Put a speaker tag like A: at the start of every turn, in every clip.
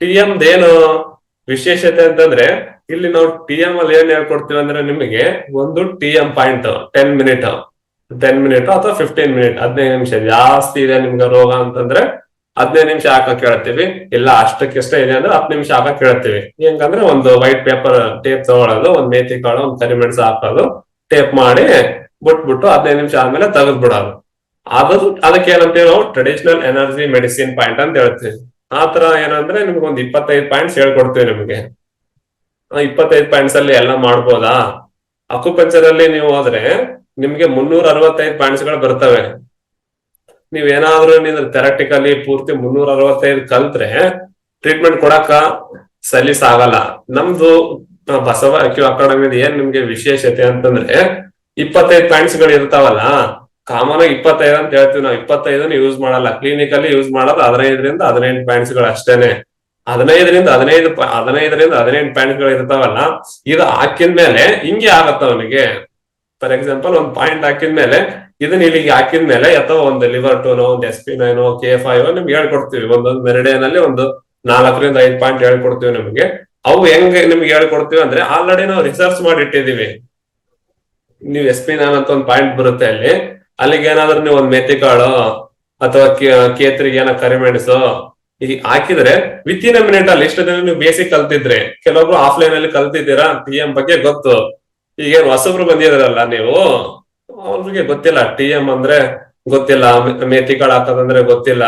A: T M ಏನು ವಿಶೇಷತೆ ಅಂತಂದ್ರೆ, ಇಲ್ಲಿ ನಾವು ಟಿ ಎಂ ಅಲ್ಲಿ ಏನ್ ಹೇಳ್ಕೊಡ್ತೀವಿ ಅಂದ್ರೆ ನಿಮಗೆ ಒಂದು T M point ten minute ten minute ಅಥವಾ ಫಿಫ್ಟೀನ್ ಮಿನಿಟ್ ಹದಿನೈದು ನಿಮಿಷ. ಜಾಸ್ತಿ ಇದೆ ನಿಮ್ಗೆ ರೋಗ ಅಂತಂದ್ರೆ ಹದಿನೈದು ನಿಮಿಷ ಹಾಕಕ್ ಹೇಳ್ತೀವಿ ಇಲ್ಲ ಅಷ್ಟಕ್ಕಿಷ್ಟ ಇದೆ ಅಂದ್ರೆ ಹತ್ತು ನಿಮಿಷ ಹಾಕಕ್ ಹೇಳ್ತೀವಿ ಹೆಂಗಂದ್ರೆ ಒಂದು ವೈಟ್ ಪೇಪರ್ ಟೇಪ್ ತಗೊಳ್ಳೋದು ಒಂದ್ ಮೇತಿ ಕಾಳು, ಒಂದ್ ಕರಿಮೆಣಸು ಹಾಕೋದು ಟೇಪ್ ಮಾಡಿ ಬಿಟ್ಬಿಟ್ಟು ಹದಿನೈದು ನಿಮಿಷ ಆದ್ಮೇಲೆ ತೆಗೆದ್ ಬಿಡೋದು ಅದು ಅದಕ್ಕೆ ಏನಂತೀವಿ ನಾವು ಟ್ರೆಡಿಷನಲ್ ಎನರ್ಜಿ ಮೆಡಿಸಿನ್ ಪಾಯಿಂಟ್ ಅಂತ ಹೇಳ್ತೀವಿ. ಆತರ ಏನಂದ್ರೆ ನಿಮ್ಗೆ ಒಂದ್ ಇಪ್ಪತ್ತೈದು ಪಾಯಿಂಟ್ಸ್ ಹೇಳ್ಕೊಡ್ತೀವಿ ನಿಮಗೆ. ಇಪ್ಪತ್ತೈದು ಪಾಯಿಂಟ್ಸ್ ಅಲ್ಲಿ ಎಲ್ಲ ಮಾಡ್ಬೋದಾ? ಅಕುಪಂಚರ್ ಅಲ್ಲಿ ನೀವು ಹೋದ್ರೆ ನಿಮ್ಗೆ ಮುನ್ನೂರ ಅರವತ್ತೈದು ಪಾಯಿಂಟ್ಸ್ಗಳು ಬರ್ತವೆ. ನೀವೇನಾದ್ರೂ ನೀವು ಥೆರಟಿಕಲಿ ಪೂರ್ತಿ ಮುನ್ನೂರ ಅರವತ್ತೈದು ಕಲ್ತ್ರೆ ಟ್ರೀಟ್ಮೆಂಟ್ ಕೊಡಕ ಸಲೀಸ್ ಆಗಲ್ಲ. ನಮ್ದು ಬಸವ ಅಕ್ಯೂ ಅಕಾಡೆಮಿದ ಏನ್ ನಿಮ್ಗೆ ವಿಶೇಷತೆ ಅಂತಂದ್ರೆ ಇಪ್ಪತ್ತೈದು ಪಾಯಿಂಟ್ಸ್ಗಳು ಇರ್ತಾವಲ್ಲ ಕಾಮನ್ ಆಗಿ ಇಪ್ಪತ್ತೈದು ಅಂತ ಹೇಳ್ತೀವಿ ನಾವು. ಇಪ್ಪತ್ತೈದನ್ನ ಯೂಸ್ ಮಾಡಲ್ಲ. ಕ್ಲಿನಿಕಲ್ಲಿ ಯೂಸ್ ಮಾಡೋದು ಹದಿನೈದರಿಂದ ಹದಿನೈದು ಪ್ಯಾಂಟ್ಸ್ಗಳು ಅಷ್ಟೇನೆ. ಹದಿನೈದರಿಂದ ಹದಿನೈದು ಹದಿನೈದರಿಂದ ಹದಿನೈದು ಪ್ಯಾಂಟ್ಗಳು ಇರ್ತಾವಲ್ಲ, ಇದು ಹಾಕಿದ್ಮೇಲೆ ಹಿಂಗೆ ಆಗತ್ತ ಅವನಿಗೆ. ಫಾರ್ ಎಕ್ಸಾಂಪಲ್ ಒಂದು ಪಾಯಿಂಟ್ ಹಾಕಿದ್ಮೇಲೆ ಇದನ್ನ ಇಲ್ಲಿಗೆ ಹಾಕಿದ್ಮೇಲೆ ಅಥವಾ ಒಂದು ಲಿವರ್ ಟೂನೋ ಒಂದು ಎಸ್ ಪಿ ನೈನೋ ಕೆ ಫೈವ್ ನಿಮ್ಗೆ ಹೇಳ್ಕೊಡ್ತೀವಿ. ಒಂದೊಂದು ಮೆರಿಡಿಯನ್ ಒಂದು ನಾಲ್ಕರಿಂದ ಐದು ಪಾಯಿಂಟ್ ಹೇಳ್ಕೊಡ್ತೀವಿ ನಿಮಗೆ. ಅವು ಹೆಂಗ್ ನಿಮ್ಗೆ ಹೇಳ್ಕೊಡ್ತೀವಿ ಅಂದ್ರೆ ಆಲ್ರೆಡಿ ನಾವು ರಿಸರ್ಚ್ ಮಾಡಿ ಇಟ್ಟಿದೀವಿ ನೀವು ಎಸ್ ಪಿ ನೈನ್ ಅಂತ ಒಂದು ಪಾಯಿಂಟ್ ಬರುತ್ತೆ ಅಲ್ಲಿ. ಅಲ್ಲಿಗೆ ಏನಾದ್ರೂ ನೀವು ಒಂದ್ ಮೆಥಿ ಕಾಳು ಅಥವಾ ಕೇತ್ರಿಗೆ ಏನೋ ಕರಿಮೆಣಸು ಈ ಹಾಕಿದ್ರೆ ವಿತ್ ಇನ್ ಮಿನಿಟ್ ಅಲ್ಲಿ ಇಷ್ಟು ದಿನ ನೀವು ಬೇಸಿಕ್ ಕಲ್ತಿದ್ರೆ, ಕೆಲವೊಬ್ರು ಆಫ್ಲೈನ್ ಅಲ್ಲಿ ಕಲ್ತಿದ್ದೀರಾ ಟಿ ಎಂ ಬಗ್ಗೆ ಗೊತ್ತು. ಈಗೇನು ಹೊಸಬ್ರು ಬಂದಿದ್ರಲ್ಲ ನೀವು? ಅವ್ರಿಗೆ ಗೊತ್ತಿಲ್ಲ. ಟಿ ಎಂ ಅಂದ್ರೆ ಗೊತ್ತಿಲ್ಲ ಮೇತಿ ಕಾಳು ಹಾಕೋದಂದ್ರೆ ಗೊತ್ತಿಲ್ಲ.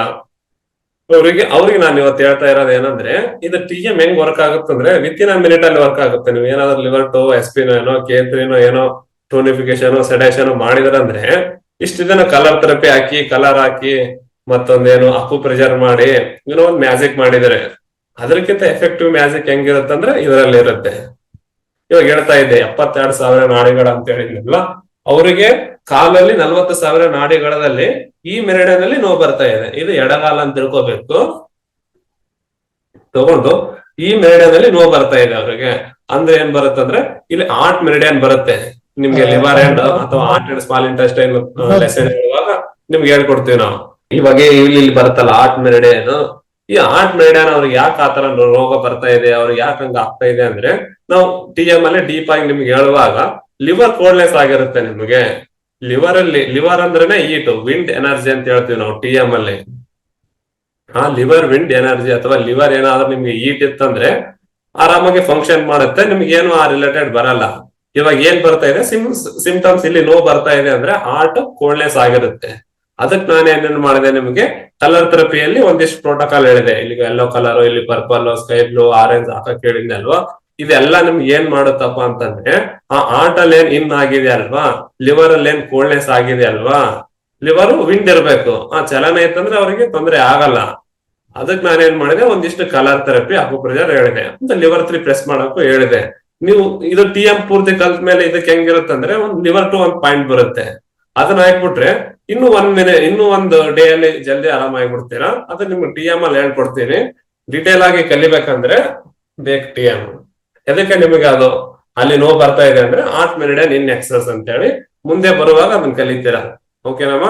A: ಅವ್ರಿಗೆ ಅವ್ರಿಗೆ ನಾನು ಇವತ್ತು ಹೇಳ್ತಾ ಇರೋದು ಏನಂದ್ರೆ, ಇದು ಟಿ ಎಂ ಹೆಂಗ್ ವರ್ಕ್ ಆಗುತ್ತಂದ್ರೆ ವಿತ್ ಇನ್ ಮಿನಿಟ್ ಅಲ್ಲಿ ವರ್ಕ್ ಆಗುತ್ತೆ. ನೀವು ಏನಾದ್ರು ಲಿವರ್ ಟು ಎಸ್ ಪಿನೋ ಏನೋ, ಕೇತ್ರಿನೋ ಏನೋ ಟೋನಿಫಿಕೇಶನ್ ಸೆಡೇಷನ್ ಮಾಡಿದ್ರಂದ್ರೆ ಇಷ್ಟು ದಿನ ಕಲರ್ ಥೆರಪಿ ಹಾಕಿ ಕಲರ್ ಹಾಕಿ, ಮತ್ತೊಂದೇನು ಅಪ್ಪು ಪ್ರೆಜರ್ ಮಾಡಿ, ಏನೋ ಒಂದ್ ಮ್ಯಾಜಿಕ್ ಮಾಡಿದರೆ ಅದಕ್ಕಿಂತ ಎಫೆಕ್ಟಿವ್ ಮ್ಯಾಜಿಕ್ ಹೆಂಗಿರುತ್ತಂದ್ರೆ ಇದರಲ್ಲಿ ಇರುತ್ತೆ. ಇವಾಗ ಹೇಳ್ತಾ ಇದ್ದೆ, ಎಪ್ಪತ್ತೆರಡು ಸಾವಿರ ನಾಡಿಗಳ ಅಂತ ಹೇಳಿದ್ನಲ್ಲ ಅವರಿಗೆ ಕಾಲಲ್ಲಿ ನಲ್ವತ್ತು ಸಾವಿರ ನಾಡಿಗಳಲ್ಲಿ ಈ ಮೆರಡಿನಲ್ಲಿ ನೋವು ಬರ್ತಾ ಇದೆ. ಇದು ಎಡಗಾಲ ಅಂತ ತಿಳ್ಕೋಬೇಕು. ತಗೊಂಡು ಈ ಮೆರಿಡಿಯನ್ ನೋವು ಬರ್ತಾ ಇದೆ ಅವ್ರಿಗೆ. ಅಂದ್ರೆ ಏನ್ ಬರುತ್ತಂದ್ರೆ, ಇಲ್ಲಿ ಆರ್ಟ್ ಮೆರಿಡಿಯನ್ ಬರುತ್ತೆ? ನಿಮ್ಗೆ ಲಿವರ್ ಅಂಡ್ ಅಥವಾ heart and small intestine lesson ಹೇಳುವಾಗ ನಿಮ್ಗೆ ಹೇಳ್ಕೊಡ್ತೀವಿ ನಾವು. ಇವಾಗ ಇಲ್ಲಿ ಇಲ್ಲಿ ಬರುತ್ತಲ್ಲ ಆರ್ಟ್ ಏನು ಈ ಆರ್ಟ್ ಮೆರಿಡಿಯನ್ ಅವ್ರಿಗೆ ಯಾಕೆ ತರ ರೋಗ ಬರ್ತಾ ಇದೆ ಅವ್ರಿಗೆ ಯಾಕೆ ಹಂಗ ಆಗ್ತಾ ಇದೆ ಅಂದ್ರೆ ನಾವು ಟಿ ಎಂ ಅಲ್ಲಿ ಡೀಪ್ ಆಗಿ ನಿಮ್ಗೆ ಹೇಳುವಾಗ ಲಿವರ್ ಕೋಲ್ಡ್ನೆಸ್ ಆಗಿರುತ್ತೆ ನಿಮಗೆ. ಲಿವರ್ ಅಲ್ಲಿ ಲಿವರ್ ಅಂದ್ರೇನೆ ಈಟ್ ವಿಂಡ್ ಎನರ್ಜಿ ಅಂತ ಹೇಳ್ತೀವಿ ನಾವು ಟಿ ಎಂ ಅಲ್ಲಿ. ಆ ಲಿವರ್ ವಿಂಡ್ ಎನರ್ಜಿ ಅಥವಾ ಲಿವರ್ ಏನಾದ್ರೂ ನಿಮ್ಗೆ ಈಟ್ ಇತ್ತಂದ್ರೆ ಆರಾಮಾಗಿ ಫಂಕ್ಷನ್ ಮಾಡುತ್ತೆ ನಿಮ್ಗೆ ಏನು ಆ ರಿಲೇಟೆಡ್ ಬರಲ್ಲ. ಇವಾಗ ಏನ್ ಬರ್ತಾ ಇದೆ? ಸಿಮ್ ಸಿಂಪ್ಟಮ್ಸ್ ಇಲ್ಲಿ ನೋವು ಬರ್ತಾ ಇದೆ ಅಂದ್ರೆ ಹಾರ್ಟ್ ಕೋಲ್ಡ್ನೆಸ್ ಆಗಿರುತ್ತೆ. ಅದಕ್ಕೆ ನಾನು ಏನೇನು ಮಾಡಿದೆ ನಿಮಗೆ? ಕಲರ್ ಥೆರಪಿಯಲ್ಲಿ ಒಂದಿಷ್ಟು ಪ್ರೋಟೋಕಾಲ್ ಹೇಳಿದೆ. ಇಲ್ಲಿ ಎಲ್ಲೋ ಕಲರ್ ಇಲ್ಲಿ ಪರ್ಪಲ್ ಸ್ಕೈ ಬ್ಲೂ ಆರೆಂಜ್ ಹಾಕಕ್ ಹೇಳಿದ್ದೆ ಅಲ್ವಾ? ಇದೆಲ್ಲ ನಿಮ್ಗೆ ಏನ್ ಮಾಡುತ್ತಪ್ಪ ಅಂತಂದ್ರೆ, ಆ ಹಾರ್ಟ್ ಅಲ್ಲಿ ಏನ್ ಇನ್ ಆಗಿದೆ ಅಲ್ವಾ? ಲಿವರ್ ಅಲ್ಲಿ ಏನ್ ಕೋಲ್ಡ್ನೆಸ್ ಆಗಿದೆ ಅಲ್ವಾ? ಲಿವರ್ ವಿಂಡ್ ಇರ್ಬೇಕು. ಆ ಚಲನ ಇತ್ತಂದ್ರೆ ಅವರಿಗೆ ತೊಂದರೆ ಆಗಲ್ಲ. ಅದಕ್ಕೆ ನಾನು ಏನ್ ಮಾಡಿದೆ? ಒಂದಿಷ್ಟು ಕಲರ್ ಥೆರಪಿ ಅಪ್ರಜರ್ ಹೇಳಿದೆ. ಅಂತ ಲಿವರ್ ತ್ರೀ ಪ್ರೆಸ್ ಮಾಡಕ್ಕೂ ಹೇಳಿದೆ. ನೀವು ಇದು ಟಿ ಎಂ ಪೂರ್ತಿ ಕಲ್ತ ಮೇಲೆ ಇದಕ್ಕೆ ಹೆಂಗಿರುತ್ತೆ ಅಂದ್ರೆ ಒಂದ್ ಲಿವರ್ ಟು ಒಂದ್ ಪಾಯಿಂಟ್ ಬರುತ್ತೆ. ಅದನ್ನ ಹಾಕ್ಬಿಟ್ರೆ ಇನ್ನು ಒಂದ್ ಮಿನಿ ಇನ್ನು ಒಂದು ಡೇ ಅಲ್ಲಿ ಜಲ್ದಿ ಆರಾಮಾಗ್ಬಿಡ್ತೀರಾ? ಅದು ನಿಮ್ಗೆ ಟಿ ಎಂ ಅಲ್ಲಿ ಹೇಳ್ಕೊಡ್ತೀನಿ. ಡಿಟೇಲ್ ಆಗಿ ಕಲಿಬೇಕಂದ್ರೆ ಬೇಕ್ ಟಿ ಎಂ ಎದಕ್ಕೆ ನಿಮಗೆ ಅದು ಅಲ್ಲಿ ನೋವು ಬರ್ತಾ ಇದೆ ಅಂದ್ರೆ ಆಟ್ ಮಿನಿಟ್ ಇನ್ ಎಕ್ಸಸ್ ಅಂತ ಹೇಳಿ ಮುಂದೆ ಬರುವಾಗ ಅದನ್ನ ಕಲಿತೀರಾ? ಓಕೆನಮ್ಮ